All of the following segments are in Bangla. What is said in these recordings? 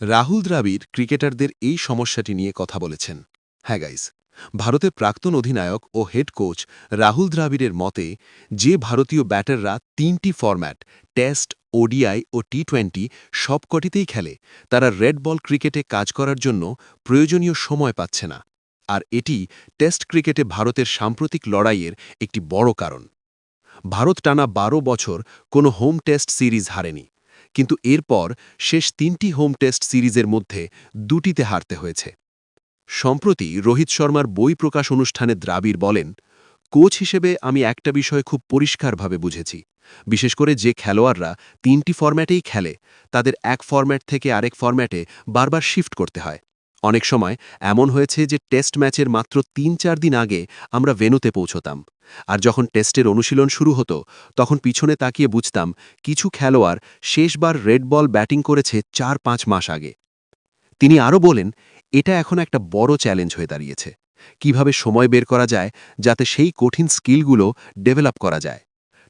রাহুল দ্রাবিড় ক্রিকেটারদের এই সমস্যাটি নিয়ে কথা বলেছেন। হ্যাঁ গাইস, ভারতের প্রাক্তন অধিনায়ক ও হেড কোচ রাহুল দ্রাবিড়ের মতে, যে ভারতীয় ব্যাটাররা তিনটি ফরম্যাট, টেস্ট, ওডিআই ও টি টোয়েন্টি সবকটিতেই খেলে, তারা রেড বল ক্রিকেটে কাজ করার জন্য প্রয়োজনীয় সময় পাচ্ছে না। আর এটি টেস্ট ক্রিকেটে ভারতের সাম্প্রতিক লড়াইয়ের একটি বড় কারণ। ভারত টানা বারো বছর কোনো হোম টেস্ট সিরিজ হারেনি। কিন্তু এরপর শেষ তিনটি হোম টেস্ট সিরিজের মধ্যে দুটিতে হারতে হয়েছে। সম্প্রতি রোহিত শর্মার বই প্রকাশ অনুষ্ঠানে দ্রাবিড় বলেন, কোচ হিসেবে আমি একটা বিষয় খুব পরিষ্কারভাবে বুঝেছি। বিশেষ করে যে খেলোয়াড়রা তিনটি ফরম্যাটেই খেলে, তাদের এক ফরম্যাট থেকে আরেক ফরম্যাটে বারবার শিফট করতে হয়। অনেক সময় এমন হয়েছে যে টেস্ট ম্যাচের মাত্র তিন চার দিন আগে আমরা ভেনুতে পৌঁছতাম। আর যখন টেস্টের অনুশীলন শুরু হতো, তখন পিছনে তাকিয়ে বুঝতাম কিছু খেলোয়াড় শেষবার রেড বল ব্যাটিং করেছে চার পাঁচ মাস আগে। তিনি আরও বলেন, এটা এখন একটা বড় চ্যালেঞ্জ হয়ে দাঁড়িয়েছে। কীভাবে সময় বের করা যায় যাতে সেই কঠিন স্কিলগুলো ডেভেলপ করা যায়।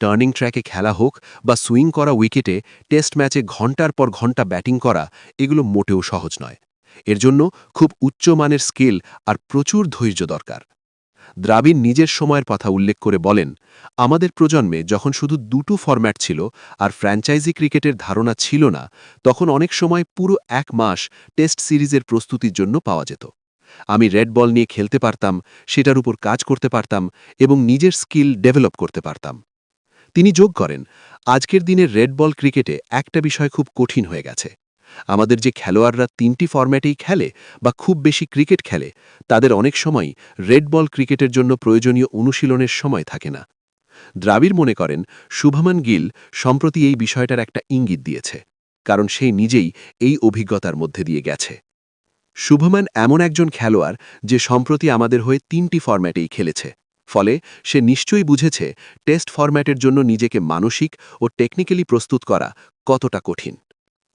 টার্নিং ট্র্যাকে খেলা হোক বা সুইং করা উইকেটে টেস্ট ম্যাচে ঘণ্টার পর ঘণ্টা ব্যাটিং করা, এগুলো মোটেও সহজ নয়। এর জন্য খুব উচ্চমানের স্কিল আর প্রচুর ধৈর্য দরকার। দ্রাবিড় নিজের সময়ের কথা উল্লেখ করে বলেন, আমাদের প্রজন্মে যখন শুধু দুটো ফরম্যাট ছিল আর ফ্র্যাঞ্চাইজি ক্রিকেটের ধারণা ছিল না, তখন অনেক সময় পুরো এক মাস টেস্ট সিরিজের প্রস্তুতির জন্য পাওয়া যেত। আমি রেড বল নিয়ে খেলতে পারতাম, সেটার উপর কাজ করতে পারতাম এবং নিজের স্কিল ডেভেলপ করতে পারতাম। তিনি যোগ করেন, আজকের দিনের রেড বল ক্রিকেটে একটা বিষয় খুব কঠিন হয়ে গেছে। আমাদের যে খেলোয়াড়রা তিনটি ফর্ম্যাটেই খেলে বা খুব বেশি ক্রিকেট খেলে, তাদের অনেক সময়ই রেড বল ক্রিকেটের জন্য প্রয়োজনীয় অনুশীলনের সময় থাকে না। দ্রাবিড় মনে করেন, শুভমান গিল সম্প্রতি এই বিষয়টার একটা ইঙ্গিত দিয়েছে, কারণ সে নিজেই এই অভিজ্ঞতার মধ্যে দিয়ে গেছে। শুভমান এমন একজন খেলোয়াড় যে সম্প্রতি আমাদের হয়ে তিনটি ফর্ম্যাটেই খেলেছে, ফলে সে নিশ্চয়ই বুঝেছে টেস্ট ফরম্যাটের জন্য নিজেকে মানসিক ও টেকনিক্যালি প্রস্তুত করা কতটা কঠিন।